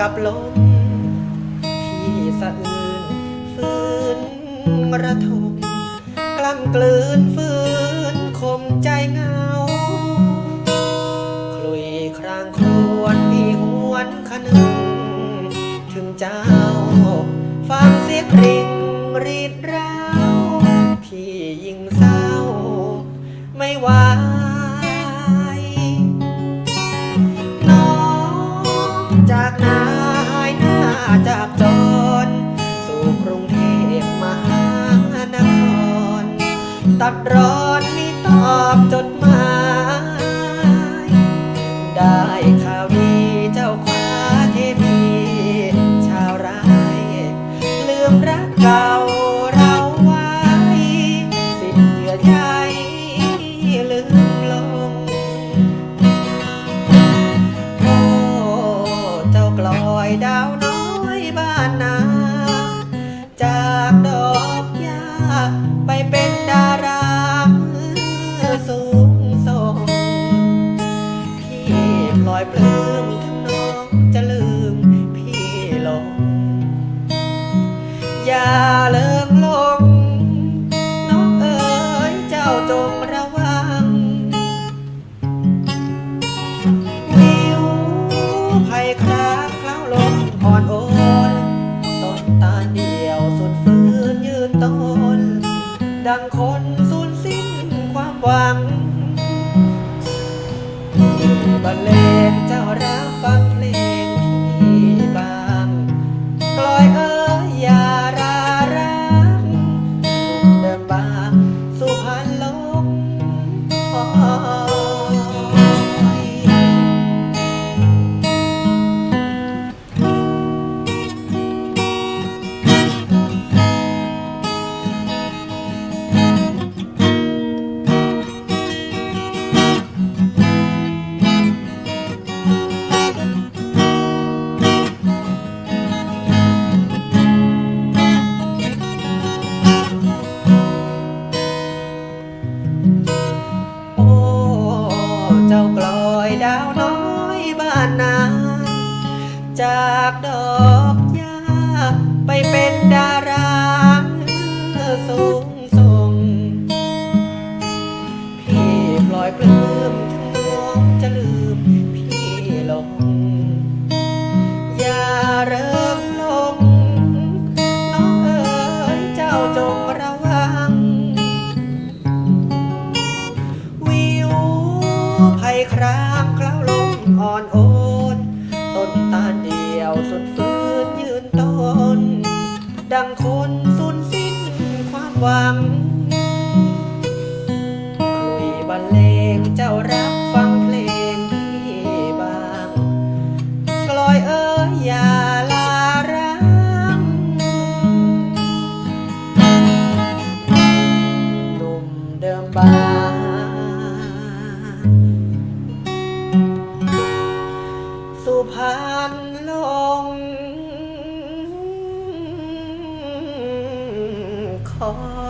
กับลมพี่สะอื่นฟื้นระทมกล้ำกลืนฟื้นคมใจเงาคลุยครางครวนมีหวนขนึงถึงเจ้าฟังเสียงริงรีดร้าวพี่ยิ่งเศร้าไม่ไหว ร้อนมีตอบจดหมาย ได้ข่าวดีเจ้าคว้าเทพีชาวไร่ลืมรักเก่า เลิกลง น้องเอ๋ยเจ้าจงระวัง วิวภัยคลาคล้าวลมอ่อนโอนต้นตาเดียวสุดฟื้นยืนต้น ดังคนสูญสิ้นความหวังบรรเลงเจ้ารักฟัง จากดอกหญ้าไปเป็นดาราสูง นตาเดียวสุดฟื้นยืนต้น ดังคนสูญสิ้นความหวัง คอย